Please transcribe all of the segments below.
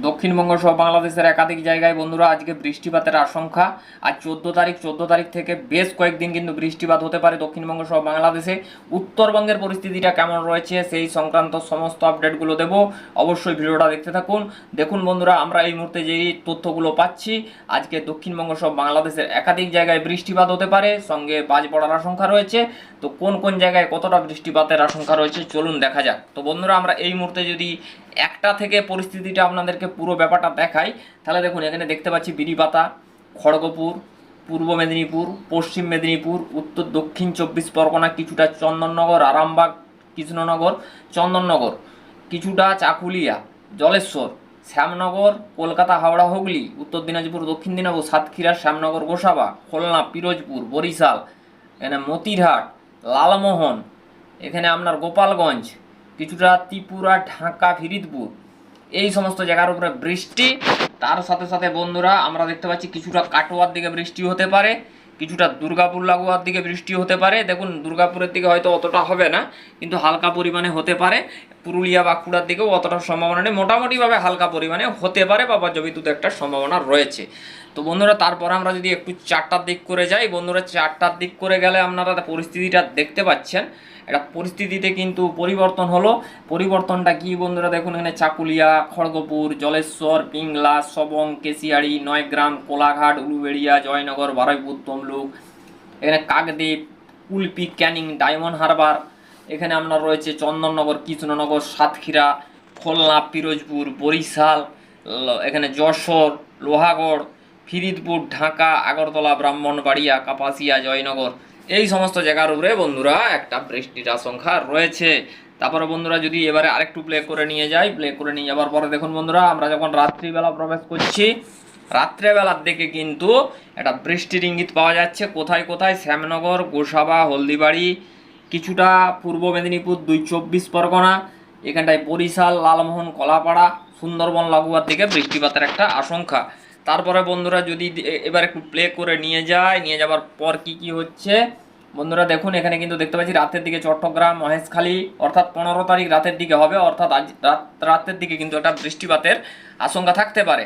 দক্ষিণবঙ্গ সহ বাংলাদেশের একাধিক জায়গায় বন্ধুরা আজকে বৃষ্টিপাতের আশঙ্কা। আজ চোদ্দ তারিখ চোদ্দ তারিখ থেকে বেশ কয়েকদিন কিন্তু বৃষ্টিপাত হতে পারে দক্ষিণবঙ্গ সহ বাংলাদেশে। উত্তরবঙ্গের পরিস্থিতিটা কেমন রয়েছে সেই সংক্রান্ত সমস্ত আপডেটগুলো দেবো। অবশ্যই ভিডিওটা দেখতে থাকুন। দেখুন বন্ধুরা, আমরা এই মুহূর্তে যেই তথ্যগুলো পাচ্ছি, আজকে দক্ষিণবঙ্গ সহ বাংলাদেশের একাধিক জায়গায় বৃষ্টিপাত হতে পারে, সঙ্গে বাজ পড়ার আশঙ্কা রয়েছে। তো কোন কোন জায়গায় কতটা বৃষ্টিপাতের আশঙ্কা রয়েছে, চলুন দেখা যাক। তো বন্ধুরা, আমরা এই মুহূর্তে যদি একটা থেকে পরিস্থিতিটা আপনাদেরকে পুরো ব্যাপারটা দেখাই। তাহলে দেখুন, এখানে দেখতে পাচ্ছি বিড়িপাতা খড়গপুর, পূর্ব মেদিনীপুর, পশ্চিম মেদিনীপুর, উত্তর দক্ষিণ চব্বিশ পরগনা, কিছুটা চন্দননগর, আরামবাগ, কৃষ্ণনগর, চন্দননগর, কিছুটা চাকুলিয়া, জলেশ্বর, শ্যামনগর, কলকাতা, হাওড়া, হুগলি, উত্তর দিনাজপুর, দক্ষিণ দিনাজপুর, সাতক্ষীরা, শ্যামনগর, গোসাবা, খুলনা, পিরোজপুর, বরিশাল, এখানে মতিরহাট, লালমোহন, এখানে আপনার গোপালগঞ্জ কিছুটা ত্রিপুরা, ঢাকা, ফিরিদপুর। এই সমস্ত জায়গার উপরে বৃষ্টি। তার সাথে সাথে বন্ধুরা, আমরা দেখতে পাচ্ছি কিছুটা কাটোয়ার দিকে বৃষ্টি হতে পারে, কিছুটা দুর্গাপুর লাগোয়ার দিকে বৃষ্টি হতে পারে। দেখুন, দুর্গাপুরের দিকে হয়তো অতটা হবে না, কিন্তু হালকা পরিমাণে হতে পারে। পুরুলিয়া বাঁকুড়ার দিকেও অতটা সম্ভাবনা নেই। মোটামুটিভাবে হালকা পরিমাণে হতে পারে বা বজ্রবিদ্যুৎ একটা সম্ভাবনা রয়েছে। তো বন্ধুরা, তারপর আমরা যদি একটু চারটার দিক করে যাই, বন্ধুরা, চারটার দিক করে গেলে আপনারা পরিস্থিতিটা দেখতে পাচ্ছেন। একটা পরিস্থিতিতে কিন্তু পরিবর্তন হলো। পরিবর্তনটা কি বন্ধুরা? দেখুন, এখানে চাকুলিয়া, খড়গপুর, জলেশ্বর, পিংলা, সবং, কেশিয়াড়ি, নয়গ্রাম, কোলাঘাট, উলুবেড়িয়া, জয়নগর, বারুইপুর, তমলুক। এখানে কাকদ্বীপ কুলপি ক্যানিং, ডায়মন্ড হারবার এখানে আপনার রয়েছে চন্দননগর, কৃষ্ণনগর, সাতক্ষীরা, খুলনা, পিরোজপুর, বরিশাল এখানে যশোর, লোহাগড়, ফিরিদপুর, ঢাকা, আগরতলা, ব্রাহ্মণবাড়িয়া, কাপাসিয়া, জয়নগর। এই সমস্ত জায়গার উপরে বন্ধুরা একটা বৃষ্টির আশঙ্কা রয়েছে। তারপরে বন্ধুরা যদি এবারে আরেকটু প্লে করে নিয়ে যাই প্লে করে নিয়ে যাওয়ার পরে দেখুন বন্ধুরা, আমরা যখন রাত্রিবেলা প্রবেশ করছি, রাত্রেবেলার দিকে কিন্তু একটা বৃষ্টির ইঙ্গিত পাওয়া যাচ্ছে। কোথায় কোথায়? শ্যামনগর, গোসাবা, হলদিবাড়ি কিছুটা পূর্ব মেদিনীপুর দুই চব্বিশ পরগনা, এখানটায় বরিশাল, লালমোহন, কলাপাড়া, সুন্দরবন, লাগোয়ার দিকে বৃষ্টিপাতের একটা আশঙ্কা। তারপরে বন্ধুরা যদি এবার একটু প্লে করে নিয়ে যায়, নিয়ে যাওয়ার পর কি কি হচ্ছে? বন্ধুরা দেখুন, এখানে কিন্তু দেখতে পাচ্ছি রাতের দিকে চট্টগ্রাম, মহেশখালী, অর্থাৎ পনেরো তারিখ রাতের দিকে হবে, অর্থাৎ আজ রাত, রাতের দিকে কিন্তু একটা বৃষ্টিপাতের আশঙ্কা থাকতে পারে।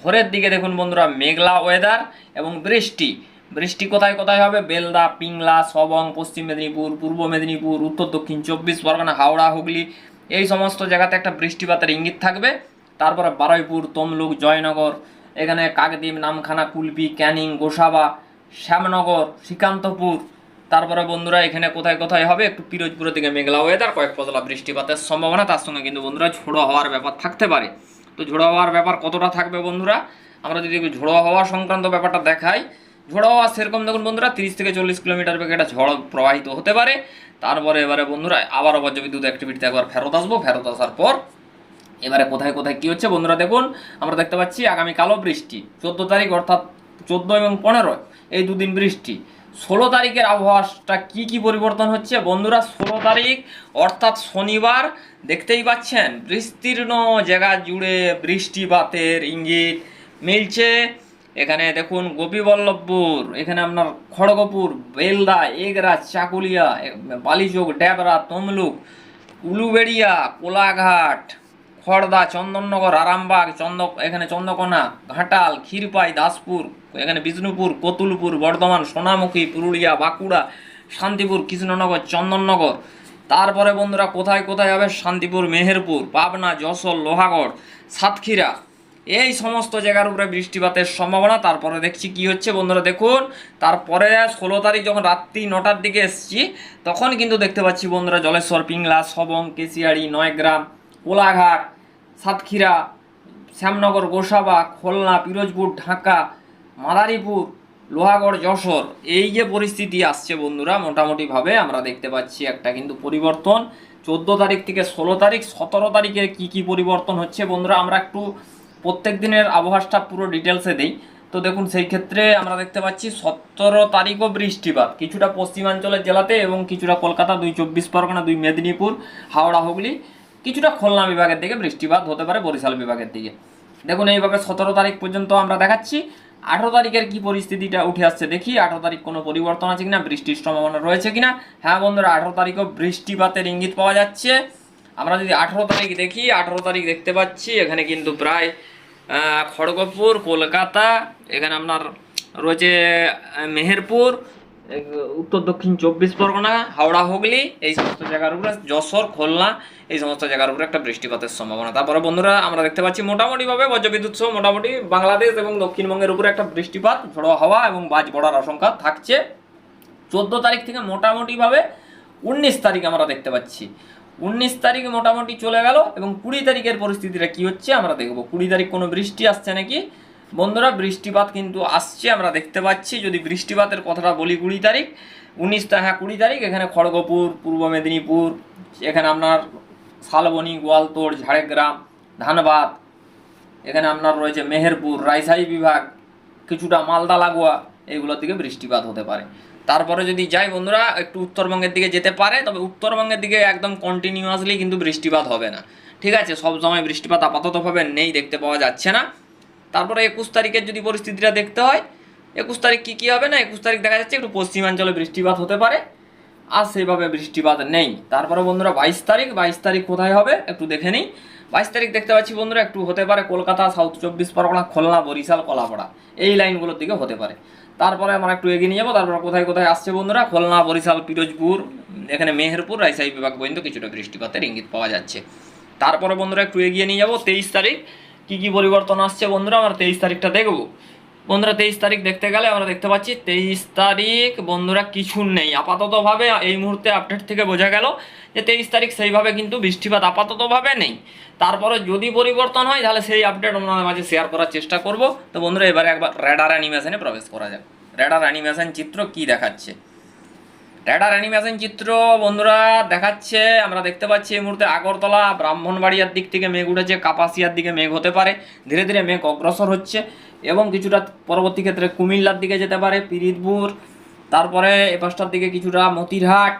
ভোরের দিকে দেখুন বন্ধুরা, মেঘলা ওয়েদার এবং বৃষ্টি। বৃষ্টি কোথায় কোথায় হবে? বেলদা, পিংলা, সবং, পশ্চিম মেদিনীপুর, পূর্ব মেদিনীপুর, উত্তর দক্ষিণ চব্বিশ, পরগনা, হাওড়া, হুগলি, এই সমস্ত জায়গাতে একটা বৃষ্টিপাতের ইঙ্গিত থাকবে। তারপরে বারুইপুর, তমলুক, জয়নগর, এখানে কাকদ্বীপ, নামখানা, কুলপি, ক্যানিং, গোসাবা, শ্যামনগর, শ্রীকান্তপুর। তারপরে বন্ধুরা, এখানে কোথায় কোথায় হবে? একটু পিরোজপুরের দিকে মেঘলা ওয়েদার কয়েক পতলা বৃষ্টিপাতের সম্ভাবনা। তার সঙ্গে কিন্তু বন্ধুরা, ঝোড়ো হওয়ার ব্যাপার থাকতে পারে। তো ঝোড়ো হওয়ার ব্যাপার কতটা থাকবে বন্ধুরা? আমরা যদি ঝোড়ো হওয়া সংক্রান্ত ব্যাপারটা দেখাই ঝোড়ো হওয়া সেরকম। দেখুন বন্ধুরা, তিরিশ থেকে চল্লিশ কিলোমিটার বেগে একটা ঝড় প্রবাহিত হতে পারে। তারপরে এবারে বন্ধুরা আবারও বজ্রবিদ্যুৎ অ্যাক্টিভিটিতে একবার ফেরত আসব, ফেরত আসার পর এবারে কোথায় কোথায় কি হচ্ছে বন্ধুরা দেখুন, আমরা দেখতে পাচ্ছি আগামী কালো বৃষ্টি, চোদ্দ তারিখ অর্থাৎ চোদ্দ এবং পনেরো, এই দুদিন বৃষ্টি। ষোলো তারিখের আবহাওয়াটা কি কি পরিবর্তন হচ্ছে? বন্ধুরা, ষোলো তারিখ অর্থাৎ শনিবার, দেখতেই পাচ্ছেন, বিস্তীর্ণ জায়গা জুড়ে বৃষ্টিপাতের ইঙ্গিত মিলছে। এখানে দেখুন গোপীবল্লভপুর, এখানে আপনার খড়গপুর, বেলদা, এগরা, চাকুলিয়া বালিচোক ড্যাবরা তমলুক, উলুবেড়িয়া, কোলাঘাট, খড়দা, চন্দননগর, আরামবাগ, চন্দ, এখানে চন্দ্রকোনা, ঘাটাল, ক্ষীরপাই, দাসপুর, এখানে বিষ্ণুপুর, কতুলপুর, বর্ধমান, সোনামুখী, পুরুলিয়া, বাঁকুড়া, শান্তিপুর, কৃষ্ণনগর, চন্দননগর। তারপরে বন্ধুরা কোথায় কোথায় হবে? শান্তিপুর, মেহেরপুর, পাবনা, যশোর, লোহাগড়, সাতক্ষীরা। এই সমস্ত জায়গার উপরে বৃষ্টিপাতের সম্ভাবনা। তারপরে দেখছি কি হচ্ছে বন্ধুরা, দেখুন। তারপরে ষোলো তারিখ যখন রাত্রি নটার দিকে এসছি, তখন কিন্তু দেখতে পাচ্ছি বন্ধুরা জলেশ্বর, পিংলা সবং কেশিয়াড়ি, নয়গ্রাম, কোলাঘাট, সাতক্ষীরা, শ্যামনগর, গোসাবা, খুলনা, পিরোজপুর, ঢাকা, মাদারীপুর, লোহাগড়, যশোর। এই যে পরিস্থিতি আসছে বন্ধুরা, মোটামুটিভাবে আমরা দেখতে পাচ্ছি একটা কিন্তু পরিবর্তন। চোদ্দ তারিখ থেকে ষোলো তারিখ, সতেরো তারিখে কি কি পরিবর্তন হচ্ছে বন্ধুরা, আমরা একটু প্রত্যেক দিনের আবহাওয়াটা পুরো ডিটেলসে দিই। তো দেখুন, সেই ক্ষেত্রে আমরা দেখতে পাচ্ছি সতেরো তারিখও বৃষ্টিপাত কিছুটা পশ্চিমাঞ্চলের জেলাতে এবং কিছুটা কলকাতা, দুই চব্বিশ পরগনা, দুই মেদিনীপুর, হাওড়া, হুগলি, কিছুটা খুলনা বিভাগের দিকে বৃষ্টিপাত হতে পারে বরিশাল বিভাগের দিকে। দেখুন, এইভাবে সতেরো তারিখ পর্যন্ত আমরা দেখাচ্ছি। আঠেরো তারিখের কি পরিস্থিতিটা উঠে আসছে দেখি। আঠেরো তারিখ কোনো পরিবর্তন আছে কিনা, বৃষ্টির সম্ভাবনা রয়েছে কিনা? হ্যাঁ বন্ধুরা, আঠেরো তারিখও বৃষ্টিপাতের ইঙ্গিত পাওয়া যাচ্ছে। আমরা যদি আঠেরো তারিখ দেখি, আঠেরো তারিখ দেখতে পাচ্ছি, এখানে কিন্তু প্রায় খড়গপুর, কলকাতা, এখানে আপনার রয়েছে মেহেরপুর উত্তর দক্ষিণ চব্বিশ পরগনা, হাওড়া, হুগলি, এই সমস্ত জায়গার উপরে, যশোর, খুলনা, এই সমস্ত জায়গার উপরে একটা বৃষ্টিপাতের সম্ভাবনা। তারপরে বন্ধুরা, আমরা দেখতে পাচ্ছি মোটামুটিভাবে বজ্রবিদ্যুৎ সহ মোটামুটি বাংলাদেশ এবং দক্ষিণবঙ্গের উপরে একটা বৃষ্টিপাত, ঝোড়ো হাওয়া এবং বাজ পড়ার আশঙ্কা থাকছে। চোদ্দ তারিখ থেকে মোটামুটিভাবে উনিশ তারিখ আমরা দেখতে পাচ্ছি। উনিশ তারিখ মোটামুটি চলে গেল এবং কুড়ি তারিখের পরিস্থিতিটা কি হচ্ছে আমরা দেখব। কুড়ি তারিখ কোনো বৃষ্টি আসছে নাকি? বন্ধুরা, বৃষ্টিপাত কিন্তু আসছে, আমরা দেখতে পাচ্ছি। যদি বৃষ্টিপাতের কথাটা বলি কুড়ি তারিখ, উনিশ হ্যাঁ কুড়ি তারিখ, এখানে খড়গপুর, পূর্ব মেদিনীপুর, এখানে আপনার শালবনি গোয়ালতোড় ঝাড়গ্রাম, ধানবাদ, এখানে আপনার রয়েছে মেহেরপুর, রাইসাই বিভাগ, কিছুটা মালদা, লাগোয়া এইগুলোর দিকে বৃষ্টিপাত হতে পারে। তারপরে যদি যাই বন্ধুরা, একটু উত্তরবঙ্গের দিকে যেতে পারে, তবে উত্তরবঙ্গের দিকে একদম কন্টিনিউয়াসলি কিন্তু বৃষ্টিপাত হবে না। ঠিক আছে? সব সময় বৃষ্টিপাত আপাততভাবে নেই, দেখতে পাওয়া যাচ্ছে না। তারপরে একুশ তারিখের যদি পরিস্থিতিটা দেখতে হয়, একুশ তারিখ কী কী হবে না? একুশ তারিখ দেখা যাচ্ছে একটু পশ্চিমাঞ্চলে বৃষ্টিপাত হতে পারে, আর সেভাবে বৃষ্টিপাত নেই। তারপরে বন্ধুরা, বাইশ তারিখ বাইশ তারিখ কোথায় হবে? একটু দেখে নিই। বাইশ তারিখ দেখতে পাচ্ছি বন্ধুরা, একটু হতে পারে কলকাতা সাউথ চব্বিশ পরগনা, খুলনা, বরিশাল, কলাপাড়া। এই লাইনগুলোর দিকে হতে পারে। তারপরে আমরা একটু এগিয়ে নিয়ে যাব, তারপর কোথায় কোথায় আসছে বন্ধুরা? খুলনা, বরিশাল, পিরোজপুর, এখানে মেহেরপুর, রাজশাহী বিভাগ পর্যন্ত কিছুটা বৃষ্টিপাতের ইঙ্গিত পাওয়া যাচ্ছে। তারপরে বন্ধুরা একটু এগিয়ে নিয়ে যাব, তেইশ তারিখ। কি কি পরিবর্তন আসছে বন্ধুরা? আমরা তেইশ তারিখটা দেখব। বন্ধুরা, তেইশ তারিখ দেখতে গেলে আমরা দেখতে পাচ্ছি, তেইশ তারিখ বন্ধুরা কিছু নেই। আপাততভাবে এই মুহূর্তে আপডেট থেকে বোঝা গেল যে তেইশ তারিখ সেইভাবে কিন্তু বৃষ্টিপাত আপাততভাবে নেই। তারপরে যদি পরিবর্তন হয়, তাহলে সেই আপডেট আপনাদের মাঝে শেয়ার করার চেষ্টা করব। তো বন্ধুরা, এবারে একবার র্যাডার অ্যানিমেশনে প্রবেশ করা যাক। র্যাডার অ্যানিমেশন চিত্র কি দেখাচ্ছে? র্যাডার অ্যানিমেশন চিত্র, বন্ধুরা, দেখাচ্ছে। আমরা দেখতে পাচ্ছি এই মুহূর্তে আগরতলা, ব্রাহ্মণবাড়িয়ার দিক থেকে মেঘ উঠেছে, কাপাসিয়ার দিকে মেঘ হতে পারে। ধীরে ধীরে মেঘ অগ্রসর হচ্ছে এবং কিছুটা পরবর্তী ক্ষেত্রে কুমিল্লার দিকে যেতে পারে, পিরিতপুর। তারপরে এ পাশটার দিকে কিছুটা মতিরহাট,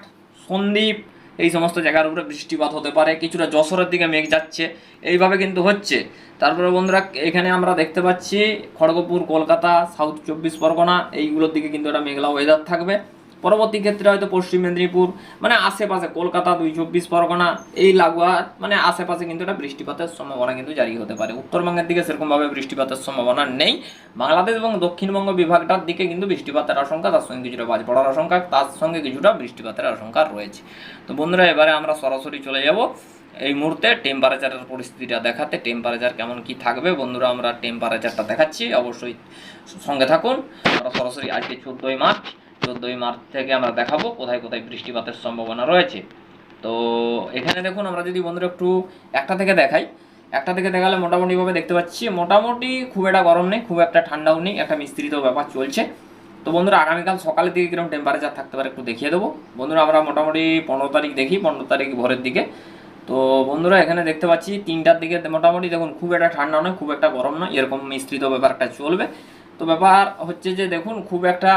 সন্দ্বীপ, এই সমস্ত জায়গার উপরে বৃষ্টিপাত হতে পারে। কিছুটা যশোরের দিকে মেঘ যাচ্ছে, এইভাবে কিন্তু হচ্ছে। তারপরে বন্ধুরা, এখানে আমরা দেখতে পাচ্ছি খড়গপুর, কলকাতা সাউথ চব্বিশ পরগনা, এইগুলোর দিকে কিন্তু একটা মেঘলা ওয়েদার থাকবে। পরবর্তী ক্ষেত্রে হয়তো পশ্চিম মেদিনীপুর মানে আশেপাশে কলকাতা দুই চব্বিশ পরগনা, এই লাগোয়া মানে আশেপাশে কিন্তু একটা বৃষ্টিপাতের সম্ভাবনা কিন্তু জারি হতে পারে। উত্তরবঙ্গের দিকে সেরকমভাবে বৃষ্টিপাতের সম্ভাবনা নেই। বাংলাদেশ এবং দক্ষিণবঙ্গ বিভাগটার দিকে কিন্তু বৃষ্টিপাতের আশঙ্কা, তার সঙ্গে কিছুটা বাজ পড়ার আশঙ্কা, তার সঙ্গে কিছুটা বৃষ্টিপাতের আশঙ্কা রয়েছে। তো বন্ধুরা, এবারে আমরা সরাসরি চলে যাব এই মুহূর্তে টেম্পারেচারের পরিস্থিতিটা দেখাতে টেম্পারেচার কেমন কি থাকবে। বন্ধুরা, আমরা টেম্পারেচারটা দেখাচ্ছি। অবশ্যই সঙ্গে থাকুন। আমরা সরাসরি আজকে চোদ্দোই মার্চ। চোদ্দোই মার্চ থেকে আমরা দেখাবো কোথায় কোথায় বৃষ্টিপাতের সম্ভাবনা রয়েছে। তো এখানে দেখুন, আমরা যদি বন্ধুরা একটু একটা থেকে দেখাই। একটা থেকে দেখালে মোটামুটিভাবে দেখতে পাচ্ছি, মোটামুটি খুব একটা গরম নেই, খুব একটা ঠান্ডাও নেই, একটা মিস্ত্রিত ব্যাপার চলছে। তো বন্ধুরা, আগামীকাল সকালের দিকে কীরকম টেম্পারেচার থাকতে পারে একটু দেখিয়ে দেবো। বন্ধুরা, আমরা মোটামুটি পনেরো তারিখ দেখি, পনেরো তারিখ ভোরের দিকে। তো বন্ধুরা, এখানে দেখতে পাচ্ছি, তিনটার দিকে মোটামুটি দেখুন, খুব একটা ঠান্ডা নয়, খুব একটা গরম নয়, এরকম মিশ্রিত ব্যাপারটা চলবে। তো ব্যাপার হচ্ছে যে দেখুন, খুব একটা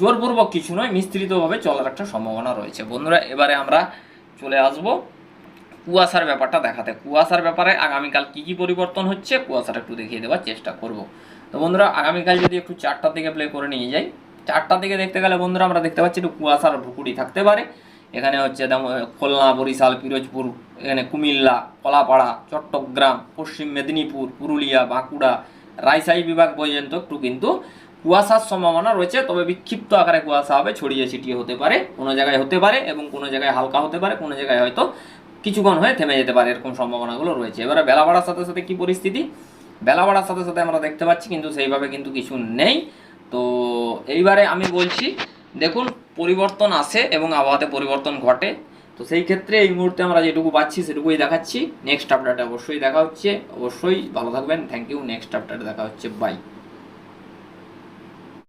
জোরপূর্বক কিছু নয়, মিশ্রিতভাবে চলার একটা সম্ভাবনা রয়েছে। বন্ধুরা, এবারে আমরা চলে আসব কুয়াশার ব্যাপারটা দেখাতে। কুয়াশার ব্যাপারে আগামীকাল কি কি পরিবর্তন হচ্ছে, কুয়াশাটা একটু দেখিয়ে দেওয়ার চেষ্টা করব। তো বন্ধুরা, আগামীকাল যদি একটু চারটার দিকে প্লে করে নিয়ে যাই, চারটার দিকে দেখতে গেলে বন্ধুরা, আমরা দেখতে পাচ্ছি একটু কুয়াশার ভুকুড়ি থাকতে পারে। এখানে হচ্ছে খুলনা, বরিশাল, পিরোজপুর, এখানে কুমিল্লা, কলাপাড়া, চট্টগ্রাম, পশ্চিম মেদিনীপুর, পুরুলিয়া, বাঁকুড়া রাজশাহী বিভাগ পর্যন্ত একটু কিন্তু কুয়াশার সম্ভাবনা রয়েছে, তবে বিক্ষিপ্ত আকারে কুয়াশা হবে, ছড়িয়ে ছিটিয়ে হতে পারে, কোনো জায়গায় হতে পারে এবং কোনো জায়গায় হালকা হতে পারে, কোনো জায়গায় হয়তো কিছুক্ষণ হয়ে থেমে যেতে পারে, এরকম সম্ভাবনাগুলো রয়েছে। এবারে বেলা বাড়ার সাথে সাথে কি পরিস্থিতি? বেলা বাড়ার সাথে সাথে আমরা দেখতে পাচ্ছি কিন্তু সেইভাবে কিন্তু কিছু নেই। তো এইবারে আমি বলছি, দেখুন, পরিবর্তন আসে এবং আবহাওয়াতে পরিবর্তন ঘটে। তো সেই ক্ষেত্রে এই মুহূর্তে আমরা যেটুকু পাচ্ছি সেটুকুই দেখাচ্ছি। নেক্সট আপডেটে অবশ্যই দেখা হচ্ছে। অবশ্যই ভালো থাকবেন। থ্যাংক ইউ নেক্সট আপডেটে দেখা হচ্ছে। বাই